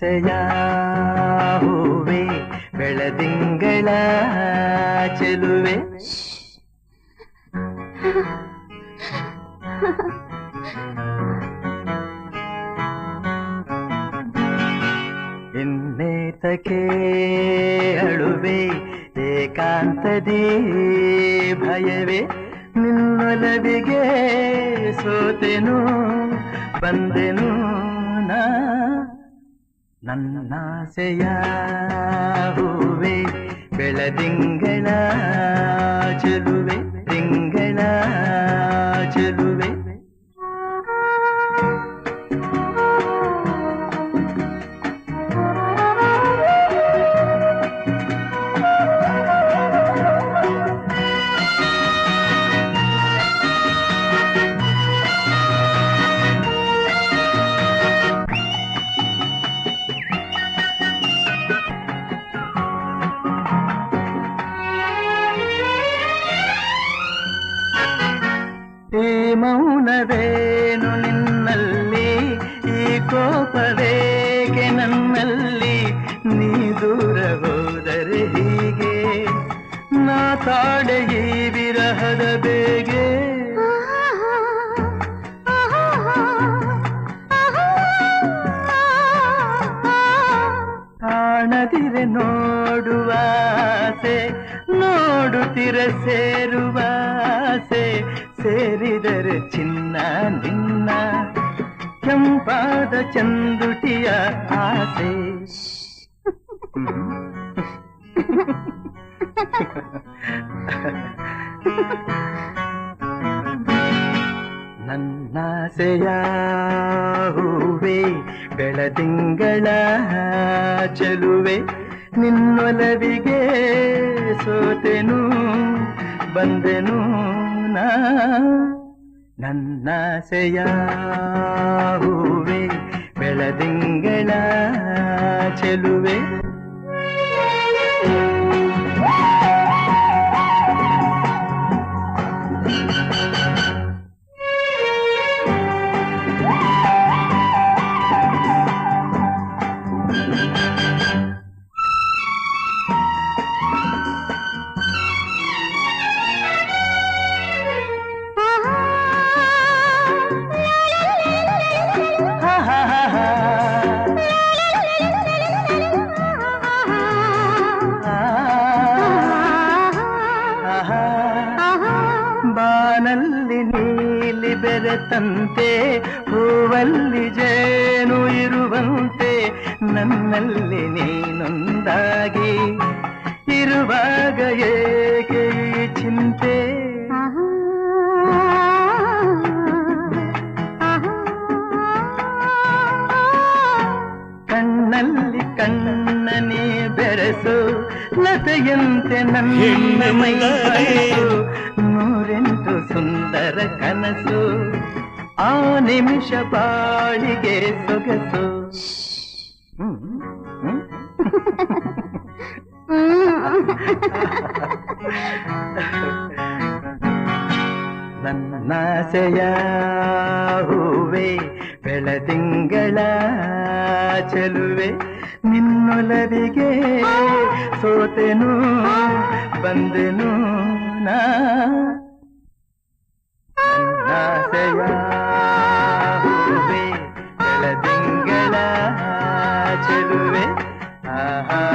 ನನ್ನಾಸೆಯ ಹೂವೆ ಬೆಳದಿಂಗಳ ಚೆಲುವೆ ಇನ್ನೇತಕ್ಕೆ ಅಳುವೆ ಏಕಾಂತದಿ ಭಯವೇ ನಿನ್ನೊಲವಿಗೆ ಸೋತೆನು ಬಂದೆನು ನಾ ನನ್ನಾಸೆಯ ಹೂವೆ ಬೆಳದಿಂಗಳ ಚೆಲುವೆ ತಿಂಗಳ ಚೆಲುವೆ ಈ ವಿರಹದ ಬೇಗೆ. ಕಾಣದಿರೆ ನೋಡುವಾಸೆ ನೋಡುತ್ತಿರ ಸೇರುವಾಸೆ ಸೇರಿದರೆ ಚಿನ್ನ ನಿನ್ನ ಕೆಂಪಾದ ಚಂದುಟಿಯ ಆಸೆ. ನನ್ನಾಸೆಯ ಹೂವೆ ಬೆಳದಿಂಗಳ ಚೆಲುವೆ ನಿನ್ನೊಲವಿಗೆ ಸೋತೆನು ಬಂದೆನು ನಾ. ನನ್ನಾಸೆಯ ಹೂವೆ ಬೆಳದಿಂಗಳ ಚೆಲುವೆ ಬೆರೆತಂತೆ ಹೂವಲ್ಲಿ ಜೇನು ಇರುವಂತೆ ನನ್ನಲ್ಲಿ ನೀನೊಂದಾಗಿ ಇರುವಾಗ ಏಕೆ ಚಿಂತೆ? ಕಣ್ಣಲ್ಲಿ ಕಣ್ಣನೇ ಬೆರೆಸು ಲತೆಯಂತೆ ನನ್ನ ಮೈ ಸುಂದರ ಕನಸು ಆ ನಿಮಿಷ ಬಾಳಿಗೆ ಸೊಗಸು. ನನ್ನಾಸೆಯ ಹೂವೆ ಬೆಳದಿಂಗಳ ಚೆಲುವೆ ನಿನ್ನೊಲವಿಗೆ ಸೋತೆನು ಬಂದೆನು ನಾ. చెలువే ఆహా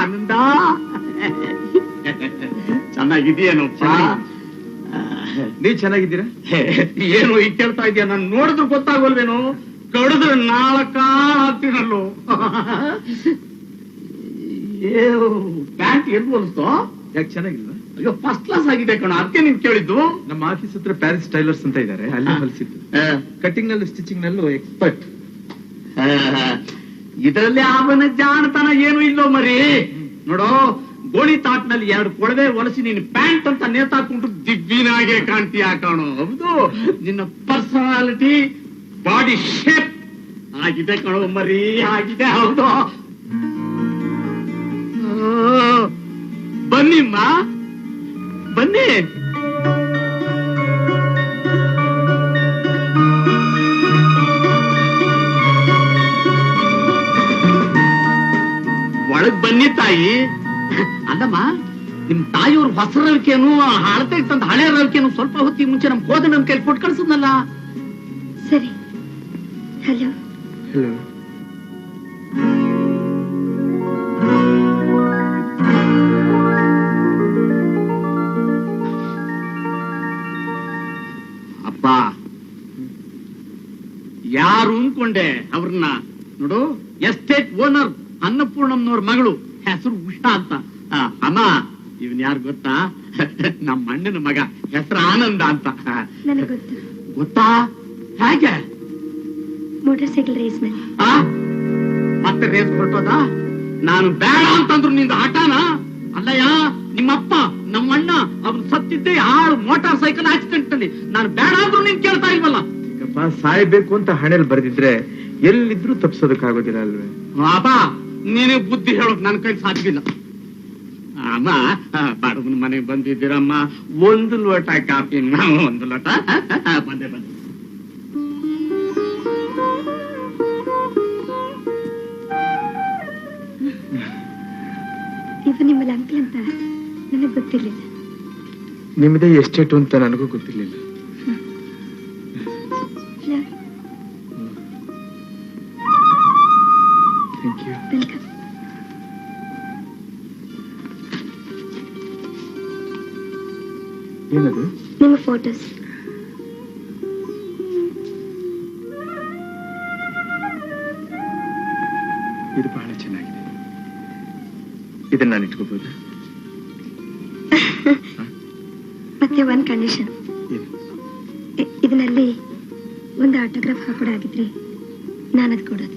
ಆನಂದ. ಚೆನ್ನಾಗಿದೆಯೇನಪ್ಪ ನೀ ಚೆನ್ನಾಗಿದ್ದೀರಾ? ಏನು ಈ ಕೇಳ್ತಾ ಇದೀಯ? ನಾನು ನೋಡಿದ್ರು ಗೊತ್ತಾಗಲ್ವೇನು? ಕಡಿದ್ರೆ ನಾಳಕ ಏ ಪ್ಯಾಂಟ್ ಎಲ್ಲಿ ಹೋಲಿಸ್ತೋ ಯಾಕೆ ಚೆನ್ನಾಗಿಲ್ಲ ಅಯ್ಯೋ ಫಸ್ಟ್ ಕ್ಲಾಸ್ ಆಗಿದೆ ಕಣ ಅದಕ್ಕೆ ನೀನ್ ಕೇಳಿದ್ದು. ನಮ್ಮ ಆಫೀಸ್ ಹತ್ರ ಪ್ಯಾರಿಸ್ ಟೈಲರ್ಸ್ ಅಂತ ಇದ್ದಾರೆ ಅಲ್ಲಿ ಹೊಲಿಸಿದ್ದು. ಕಟಿಂಗ್ನಲ್ಲಿ ಸ್ಟಿಚಿಂಗ್ ನಲ್ಲೂ ಎಕ್ಸ್ಪರ್ಟ್ ಇದರಲ್ಲಿ ಅವನ ಜಾಣತನ ಏನು ಇಲ್ಲೋ ಮರಿ. ನೋಡೋ ಗೋಳಿ ತಾಟ್ನಲ್ಲಿ ಎರಡು ಕೊಳವೆ ಒಲಸಿ ನೀನು ಪ್ಯಾಂಟ್ ಅಂತ ನೇತಾಕೊಂಡು ದಿಬ್ಬಿನಾಗೆ ಕಾಣ್ತೀಯ ಕಾಣೋ? ಹೌದು, ನಿನ್ನ ಪರ್ಸನಾಲಿಟಿ, ಬಾಡಿ ಶೇಪ್. ಆಗಿದೆ ಕಣೋ ಮರಿ, ಆಗಿದೆ, ಹೌದು. ಬನ್ನಿಮ್ಮ, ಬನ್ನಿ. ಒಳಗ್ ಬನ್ನಿ ತಾಯಿ. ಅಲ್ಲಮ್ಮ ನಿಮ್ ತಾಯಿಯವ್ರ ಹೊಸ ರವಿಕೆನು ಹಳತೆ ತಂದ ಹಳೆ ರವಿಕೆನು ಸ್ವಲ್ಪ ಹೊತ್ತಿಗೆ ಮುಂಚೆ ನಮ್ ಹೋದ ನಮ್ ಕೈಲಿ ಕೊಟ್ಟು ಕಳ್ಸದ್ನಲ್ಲ ಸರಿ. ಹಲೋ. ಹಲೋ. ಅಪ್ಪ ಯಾರು ಅನ್ಕೊಂಡೆ ಅವ್ರನ್ನ? ನೋಡು ಎಸ್ಟೇಟ್ ಓನರ್. ಅನ್ನಪೂರ್ಣಮ್ನವ್ರ ಮಗಳು. ಹೆಸರು ಉಷಾ ಅಂತ. ಅಮ್ಮ ಇವನ್ ಯಾರು ಗೊತ್ತಾ? ನಮ್ಮ ಅಣ್ಣನ ಮಗ. ಹೆಸರು ಆನಂದ ಅಂತ. ನನಗೆ ಗೊತ್ತು. ಗೊತ್ತಾ? ಹೇಗೆ? Motorcycle race? ಮತ್ತೆ ರೇಸ್ ಹೊರಟೋದ? ನಾನು ಬೇಡ ಅಂತಂದ್ರು ನಿಂದ ಹಠಾನ ಅಲ್ಲಯ್ಯ ನಿಮ್ಮಪ್ಪ ನಮ್ಮಣ್ಣ ಅವ್ನು ಸತ್ತಿದ್ದೆ ಆಳು ಮೋಟಾರ್ ಸೈಕಲ್ ಆಕ್ಸಿಡೆಂಟ್ ಅಲ್ಲಿ. ನಾನು ಬೇಡ ಅಂದ್ರು ನೀನ್ ಕೇಳ್ತಾ ಇಲ್ವಲ್ಲ? ಸಾಯ್ಬೇಕು ಅಂತ ಹಣೆಲ್ ಬರೆದಿದ್ರೆ ಎಲ್ಲಿದ್ರು ತಪ್ಸೋದಕ್ಕಾಗೋದಿಲ್ಲ ಅಲ್ವೇ? ಅಪ್ಪ ನೀನೇ ಬುದ್ಧಿ ಹೇಳೋಕ್ ನನ್ ಕೈ ಸಾಧ್ಯವಿಲ್ಲ. ಅಮ್ಮ ಬಡವನ ಮನೆಗೆ ಬಂದಿದ್ದೀರಮ್ಮ. ಒಂದು ಲೋಟ ಕಾಫಿ ನಾವು ಒಂದು ಲೋಟ. ಬಂದೆ ಬಂದೆ. ಇವ ನಿಮ್ಮಲ್ಲಿ ಅಂಕಲ್ ಅಂತ ನನಗೆ ಗೊತ್ತಿರಲಿಲ್ಲ. ನಿಮ್ಮದೇ ಎಸ್ಟೇಟು ಅಂತ ನನಗೂ ಗೊತ್ತಿರ್ಲಿಲ್ಲ. Love, you. You welcome. ಏನದು ನಿಮ್ಮ ಫೋಟೋಸ್ ಇದು ಬಹಳ ಚೆನ್ನಾಗಿದೆ ಇದನ್ನ ನಾನು ಇಟ್ಕೋಬಹುದು ಮತ್ತೆ ಒಂದ್ ಕಂಡೀಷನ್ ಇದರಲ್ಲಿ ಒಂದು ಆಟೋಗ್ರಾಫ್ ಹಾಕೊಡಾಗಿದ್ರೆ ನಾನು ಅದು ಕೊಡೋದು.